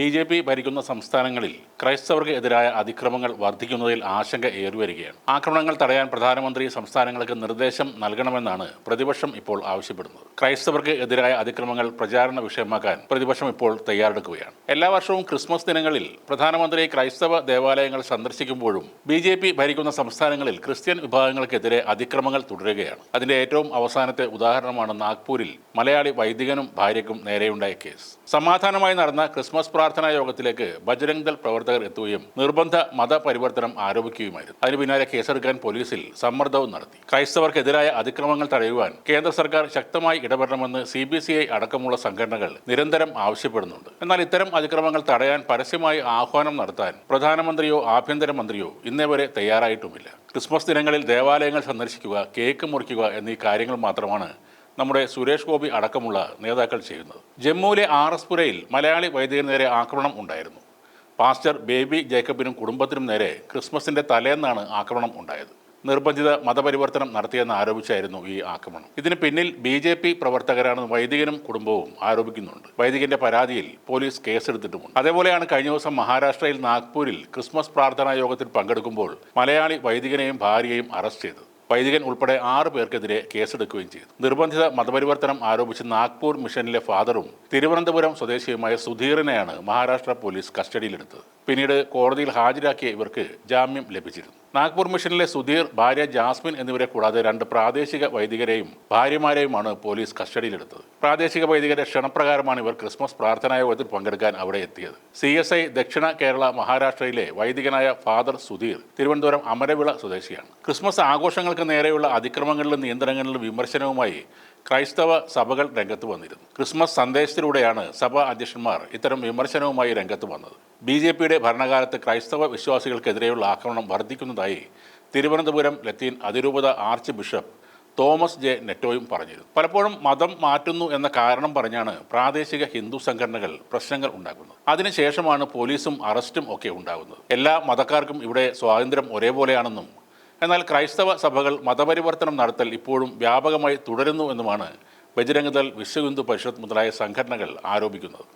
B J P ഭരിക്കുന്ന സംസ്ഥാനങ്ങളിൽ ക്രൈസ്തവർക്ക് എതിരായ അതിക്രമങ്ങൾ വർദ്ധിക്കുന്നതിൽ ആശങ്ക ഏറിവരികയാണ്. ആക്രമണങ്ങൾ തടയാൻ പ്രധാനമന്ത്രി സംസ്ഥാനങ്ങൾക്ക് നിർദ്ദേശം നൽകണമെന്നാണ് പ്രതിപക്ഷം ഇപ്പോൾ ആവശ്യപ്പെടുന്നത്. ക്രൈസ്തവർക്ക് എതിരായ അതിക്രമങ്ങൾ പ്രചാരണ വിഷയമാക്കാൻ പ്രതിപക്ഷം ഇപ്പോൾ തയ്യാറെടുക്കുകയാണ്. എല്ലാ വർഷവും ക്രിസ്മസ് ദിനങ്ങളിൽ പ്രധാനമന്ത്രി ക്രൈസ്തവ ദേവാലയങ്ങൾ സന്ദർശിക്കുമ്പോഴും ബി ജെ പി ഭരിക്കുന്ന സംസ്ഥാനങ്ങളിൽ ക്രിസ്ത്യൻ വിഭാഗങ്ങൾക്കെതിരെ അതിക്രമങ്ങൾ തുടരുകയാണ്. അതിന്റെ ഏറ്റവും അവസാനത്തെ ഉദാഹരണമാണ് നാഗ്പൂരിൽ മലയാളി വൈദികനും ഭാര്യയ്ക്കും നേരെയുണ്ടായ കേസ്. സമാധാനമായി നടന്ന ക്രിസ്മസ് പ്രാർത്ഥനാ യോഗത്തിലേക്ക് ബജരംഗ് ദൾ പ്രവർത്തകർ എത്തുകയും നിർബന്ധ മതപരിവർത്തനം ആരോപിക്കുകയുമായിരുന്നു. അതിന് പിന്നാലെ കേസെടുക്കാൻ പോലീസിൽ സമ്മർദ്ദവും നടത്തി. ക്രൈസ്തവർക്കെതിരായ അതിക്രമങ്ങൾ തടയുവാൻ കേന്ദ്ര സർക്കാർ ശക്തമായി ഇടപെടണമെന്ന് സി ബി സി ഐ അടക്കമുള്ള സംഘടനകൾ നിരന്തരം ആവശ്യപ്പെടുന്നുണ്ട്. എന്നാൽ ഇത്തരം അതിക്രമങ്ങൾ തടയാൻ പരസ്യമായി ആഹ്വാനം നടത്താൻ പ്രധാനമന്ത്രിയോ ആഭ്യന്തരമന്ത്രിയോ ഇന്നേവരെ തയ്യാറായിട്ടുമില്ല. ക്രിസ്മസ് ദിനങ്ങളിൽ ദേവാലയങ്ങൾ സന്ദർശിക്കുക കേക്ക് മുറിക്കുക എന്നീ കാര്യങ്ങൾ മാത്രമാണ് നമ്മുടെ സുരേഷ് ഗോപി അടക്കമുള്ള നേതാക്കൾ ചെയ്യുന്നത്. ജമ്മുവിലെ ആർ എസ് പുരയിൽ മലയാളി വൈദികന് നേരെ ആക്രമണം ഉണ്ടായിരുന്നു. പാസ്റ്റർ ബേബി ജേക്കബിനും കുടുംബത്തിനും നേരെ ക്രിസ്മസിന്റെ തലേന്നാണ് ആക്രമണം ഉണ്ടായത്. നിർബന്ധിത മതപരിവർത്തനം നടത്തിയെന്ന് ആരോപിച്ചായിരുന്നു ഈ ആക്രമണം. ഇതിന് പിന്നിൽ ബി ജെ പി പ്രവർത്തകരാണെന്ന് വൈദികനും കുടുംബവും ആരോപിക്കുന്നുണ്ട്. വൈദികന്റെ പരാതിയിൽ പോലീസ് കേസെടുത്തിട്ടുമുണ്ട്. അതേപോലെയാണ് കഴിഞ്ഞ ദിവസം മഹാരാഷ്ട്രയിൽ നാഗ്പൂരിൽ ക്രിസ്മസ് പ്രാർത്ഥനാ യോഗത്തിൽ പങ്കെടുക്കുമ്പോൾ മലയാളി വൈദികനെയും ഭാര്യയെയും അറസ്റ്റ് ചെയ്തത്. വൈദികൻ ഉൾപ്പെടെ ആറ് പേർക്കെതിരെ കേസെടുക്കുകയും ചെയ്തു. നിർബന്ധിത മതപരിവർത്തനം ആരോപിച്ച് നാഗ്പൂർ മിഷനിലെ ഫാദറും തിരുവനന്തപുരം സ്വദേശിയുമായ സുധീറിനെയാണ് മഹാരാഷ്ട്ര പോലീസ് കസ്റ്റഡിയിലെടുത്തത്. പിന്നീട് കോടതിയിൽ ഹാജരാക്കിയ ഇവർക്ക് ജാമ്യം ലഭിച്ചിരുന്നു. നാഗ്പൂർ മിഷനിലെ സുധീർ ഭാര്യ ജാസ്മിൻ എന്നിവരെ കൂടാതെ രണ്ട് പ്രാദേശിക വൈദികരെയും ഭാര്യമാരെയുമാണ് പോലീസ് കസ്റ്റഡിയിലെടുത്തത്. പ്രാദേശിക വൈദികരെ ക്ഷണപ്രകാരമാണ് ഇവർ ക്രിസ്മസ് പ്രാർത്ഥനായോഗത്തിൽ പങ്കെടുക്കാൻ അവിടെ എത്തിയത്. C S I Dakshina Kerala മഹാരാഷ്ട്രയിലെ വൈദികനായ ഫാദർ സുധീർ തിരുവനന്തപുരം അമരവിള സ്വദേശിയാണ്. ക്രിസ്മസ് ആഘോഷങ്ങൾക്ക് നേരെയുള്ള അതിക്രമങ്ങളിലും നിയന്ത്രണങ്ങളിലും വിമർശനവുമായി ക്രൈസ്തവ സഭകൾ രംഗത്ത് വന്നിരുന്നു. ക്രിസ്മസ് സന്ദേശത്തിലൂടെയാണ് സഭാ അധ്യക്ഷന്മാർ ഇത്തരം വിമർശനവുമായി രംഗത്ത് വന്നത്. ബി ജെ പിയുടെ ഭരണകാലത്ത് ക്രൈസ്തവ വിശ്വാസികൾക്കെതിരെയുള്ള ആക്രമണം വർദ്ധിക്കുന്നതായി തിരുവനന്തപുരം ലത്തീൻ അതിരൂപത ആർച്ച് ബിഷപ്പ് തോമസ് ജെ നെറ്റോയും പറഞ്ഞിരുന്നു. പലപ്പോഴും മതം മാറ്റുന്നു എന്ന കാരണം പറഞ്ഞാണ് പ്രാദേശിക ഹിന്ദു സംഘടനകൾ പ്രശ്നങ്ങൾ ഉണ്ടാക്കുന്നത്. അതിനുശേഷമാണ് പോലീസും അറസ്റ്റും ഒക്കെ ഉണ്ടാകുന്നത്. എല്ലാ മതക്കാർക്കും ഇവിടെ സ്വാതന്ത്ര്യം ഒരേപോലെയാണെന്നും എന്നാൽ ക്രൈസ്തവ സഭകൾ മതപരിവർത്തനം നടത്തൽ ഇപ്പോഴും വ്യാപകമായി തുടരുന്നു എന്നുമാണ് ബജരംഗദൾ വിശ്വഹിന്ദു പരിഷത്ത് മുതലായ സംഘടനകൾ ആരോപിക്കുന്നത്.